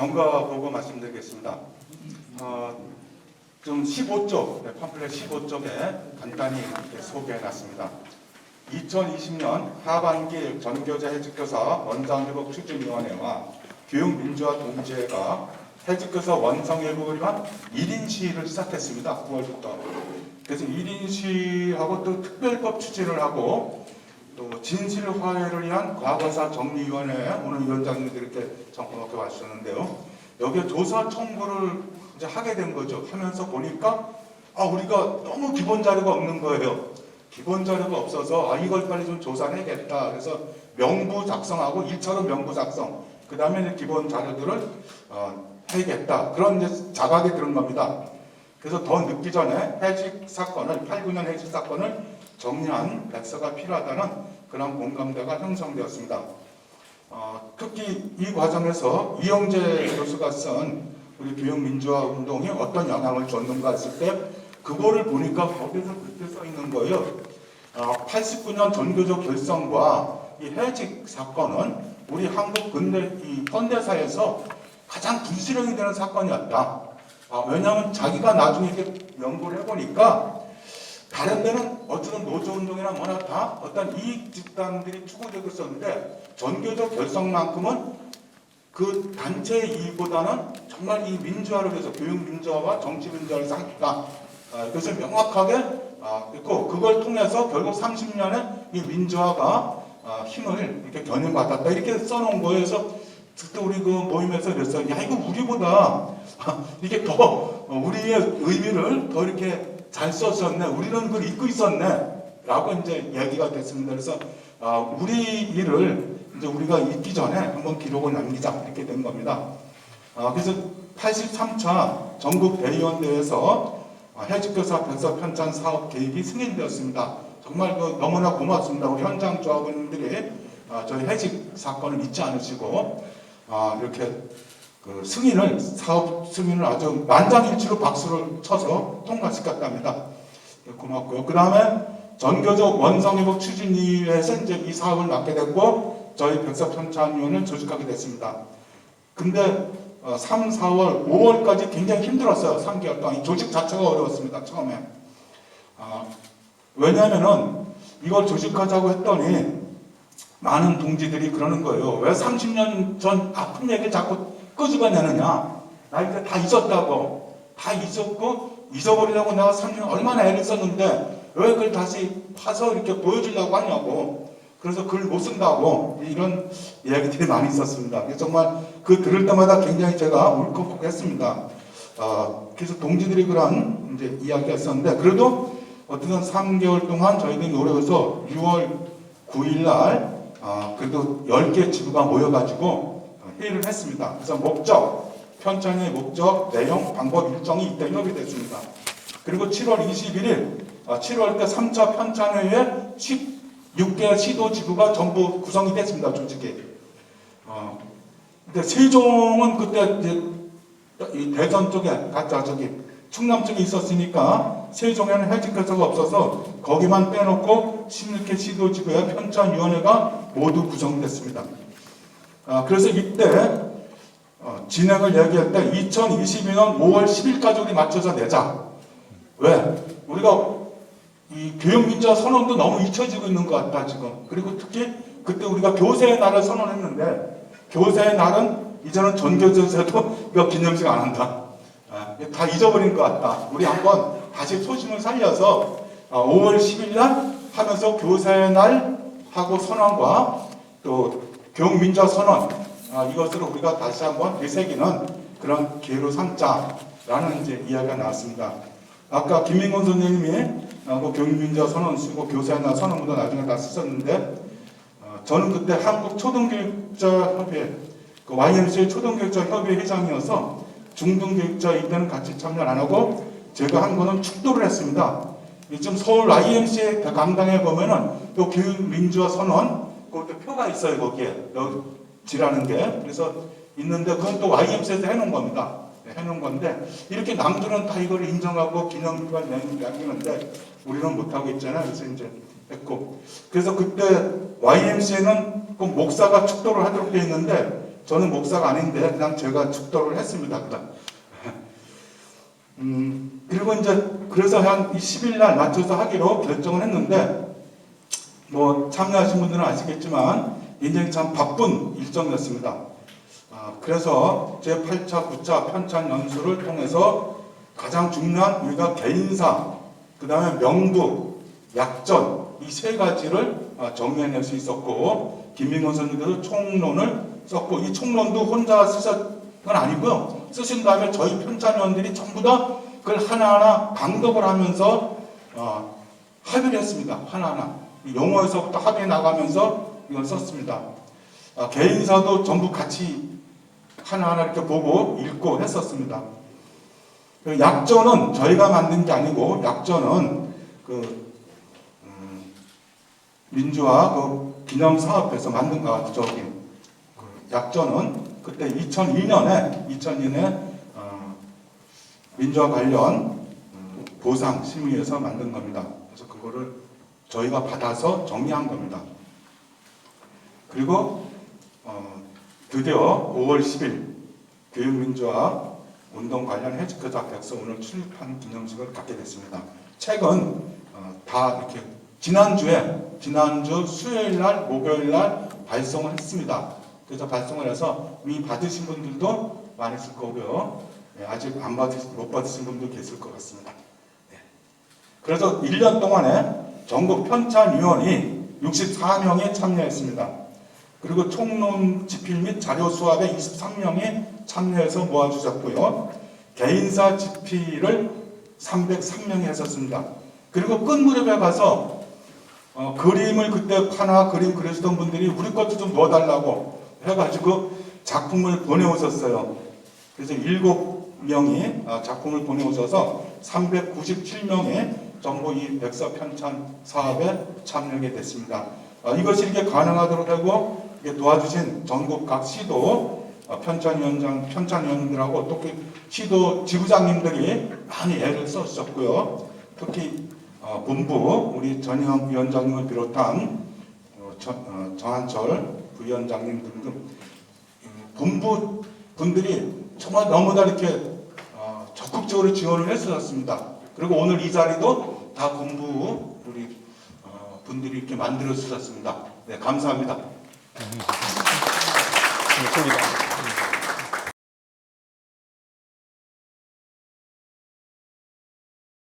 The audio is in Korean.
경과 보고 말씀드리겠습니다. 어, 좀 15쪽, 네, 팜플렛 15쪽에 간단히 소개해놨습니다. 2020년 하반기 전교재 해직교사 원장회복 추진위원회와 교육민주화 동지회가 해직교사 원상회복을 위한 1인 시위를 시작했습니다. 9월부터. 그래서 1인 시위하고 또 특별법 추진을 하고 또 진실화해를 위한 과거사 정리위원회 오늘 위원장님들이 이렇게 정권놓게 왔었는데요. 여기에 조사 청구를 이제 하게 된 거죠. 하면서 보니까 아 우리가 너무 기본 자료가 없는 거예요. 기본 자료가 없어서 아 이걸 빨리 좀 조사해야겠다. 그래서 명부 작성하고 1차로 명부 작성. 그 다음에 기본 자료들을 어, 해야겠다. 그런 이제 자각이 들은 겁니다. 그래서 더 늦기 전에 해직 사건을 8, 9년 해직 사건을 정리한 백서가 필요하다는 그런 공감대가 형성되었습니다. 어, 특히 이 과정에서 이영재 교수가 쓴 우리 교육민주화 운동이 어떤 영향을 줬는가 했을 때 그거를 보니까 거기서 그렇게 써 있는 거예요. 어, 89년 전교조 결성과 이 해직 사건은 우리 한국 근대 이 현대사에서 가장 불실행이 되는 사건이었다. 아, 왜냐하면 자기가 나중에 이렇게 연구를 해보니까 다른 데는 어쩌든 노조 운동이나 뭐나 다 어떤 이익 집단들이 추구되고 있었는데 전교조 결성만큼은 그 단체의 이익보다는 정말 이 민주화를 위해서 교육 민주화와 정치 민주화를. 아, 그것을 명확하게 아, 있고 그걸 통해서 결국 30년의 이 민주화가 아, 힘을 이렇게 견인받았다 이렇게 써놓은. 그래서 그때 우리 그 모임에서 그랬어요. 야 이거 우리보다 이게 더 어, 우리의 의미를 더 이렇게 잘 썼었네. 우리는 그걸 잊고 있었네. 라고 이제 얘기가 됐습니다. 그래서 아, 우리 일을 이제 우리가 잊기 전에 한번 기록을 남기자 이렇게 된 겁니다. 아, 그래서 83차 전국 대의원 대회에서 아, 해직교사 변사 편찬 사업 계획이 승인되었습니다. 정말 그 너무나 고맙습니다. 우리 현장 조합원들이 아, 저희 해직 사건을 잊지 않으시고 아, 이렇게 그 승인을 사업 승인을 아주 만장일치로 박수를 쳐서 통과시켰답니다. 네, 고맙고요. 그 다음에 전교조 원성회복 추진위에서 이제 이 사업을 맡게 됐고 저희 백사편찬위원을 조직하게 됐습니다. 근데 어, 3, 4월, 5월까지 굉장히 힘들었어요. 3개월 동안 이 조직 자체가 어려웠습니다. 처음에. 아, 왜냐하면은 이걸 조직하자고 했더니 많은 동지들이 그러는 거예요. 왜 30년 전 아픈 얘기 자꾸 끄집어내느냐. 나 이제 다 잊었다고. 다 잊었고, 잊어버리려고 내가 30년 얼마나 애를 썼는데, 왜 그걸 다시 파서 이렇게 보여주려고 하냐고. 그래서 글 못 쓴다고. 이런 이야기들이 많이 있었습니다. 정말 그 들을 때마다 굉장히 제가 울컥했습니다. 어, 그래서 동지들이 그런 이제 이야기가 있었는데, 그래도 어쨌든 3개월 동안 저희들이 노력해서 6월 9일 날, 어, 그래도 10개 지부가 모여가지고 회의를 했습니다. 그래서 목적, 편찬의 목적, 내용, 방법, 일정이 이때 협의 됐습니다. 그리고 7월 21일, 7월 때 3차 편찬회의에 16개 시도 지구가 전부 구성이 됐습니다. 조직이. 어, 근데 세종은 그때 이제 이 대전 쪽에 가짜 저기 충남 쪽에 있었으니까 세종에는 해직 교사가 없어서 거기만 빼놓고 16개 시도 지구의 편찬위원회가 모두 구성됐습니다. 아, 그래서 이때 어, 진행을 얘기할 때 2022년 5월 10일까지 우리 맞춰서 내자. 왜? 우리가 이 교육민주화 선언도 너무 잊혀지고 있는 것 같다 지금. 그리고 특히 그때 우리가 교세의 날을 선언했는데 교세의 날은 이제는 전교조에서도 이거 기념식 안 한다. 아, 다 잊어버린 것 같다. 우리 한번 다시 소신을 살려서 어, 5월 10일 날 하면서 교세의 날 하고 선언과 또 교육민주화 선언 아, 이것을 우리가 다시 한번 되새기는 그런 기회로 삼자라는 이제 이야기가 나왔습니다. 아까 김민곤 선생님이 어, 그 교육민주화 선언 쓰고 교사나 선언문도 나중에 다 쓰셨는데 어, 저는 그때 한국 초등교육자 협회 그 YMCA 초등교육자 협회 회장이어서 중등교육자 이때는 같이 참여를 안 하고 제가 한 거는 축도를 했습니다. 지금 서울 YMCA 강당에 보면은 또 교육민주화 선언 그것도 표가 있어요 거기에 여기 지라는 게 그래서 있는데 그건 또 YMCA에서 해놓은 겁니다. 네, 해놓은 건데 이렇게 남들은 다 이걸 인정하고 기념비가 남기는데 우리는 못하고 있잖아요. 그래서 이제 했고 그래서 그때 YMCA는 그 목사가 축도를 하도록 돼 있는데 저는 목사가 아닌데 그냥 제가 축도를 했습니다. 음, 그리고 이제 그래서 한 10일 날 맞춰서 하기로 결정을 했는데 뭐 참여하신 분들은 아시겠지만 굉장히 참 바쁜 일정이었습니다. 아, 그래서 제 8차, 9차 편찬 연수를 통해서 가장 중요한 우리가 개인사, 그 다음에 명부, 약전 이 세 가지를 아, 정리해낼 수 있었고 김민건 선생님께서 총론을 썼고 이 총론도 혼자 쓰셨 건 아니고요. 쓰신 다음에 저희 편찬위원들이 전부 다 그걸 하나하나 방독을 하면서 어, 합의를 했습니다. 하나하나. 이 용어에서부터 합의해 나가면서 이걸 썼습니다. 아, 개인사도 전부 같이 하나하나 이렇게 보고 읽고 했었습니다. 그 약전은 저희가 만든 게 아니고 약전은 그 음, 민주화 그 기념 사업에서 만든 거 저기 그 약전은 그때 2002년에 2002년에 어, 민주화 관련 음, 보상 심의에서 만든 겁니다. 그래서 그거를 저희가 받아서 정리한 겁니다. 그리고 어, 드디어 5월 10일 교육민주화 운동 관련 해직교사 백서 오늘 출판 기념식을 갖게 됐습니다. 책은 어, 다 이렇게 지난주에 지난주 수요일 날 목요일 날 발송을 했습니다. 그래서 발송을 해서 이미 받으신 분들도 많으실 거고요. 네, 아직 안 받으 못 받으신 분도 계실 것 같습니다. 네. 그래서 1년 동안에 전국 편찬위원이 64명이 참여했습니다. 그리고 총론 집필 및 자료 수합에 23명이 참여해서 모아주셨고요. 개인사 집필을 303명이 했었습니다. 그리고 끝 무렵에 가서 어, 그림을 그때 하나 그림 그리시던 분들이 우리 것도 좀 넣어달라고 해가지고 작품을 보내오셨어요. 그래서 일곱 명이 아, 작품을 보내오셔서 397명이 전부 이 백서 편찬 사업에 참여하게 됐습니다. 어, 이것이 이렇게 가능하도록 하고 도와주신 전국 각 시도 어, 편찬위원장, 편찬위원들하고 또그 시도 지부장님들이 많이 애를 써주셨고요. 특히 어, 본부 우리 전희영 위원장님을 비롯한 어, 정, 어, 정한철 부위원장님 등등 음, 본부 분들이 정말 너무나 이렇게 어, 적극적으로 지원을 했었습니다. 그리고 오늘 이 자리도 다 본부 우리 어, 분들이 이렇게 만들어 주셨습니다. 네, 감사합니다. 좋습니다.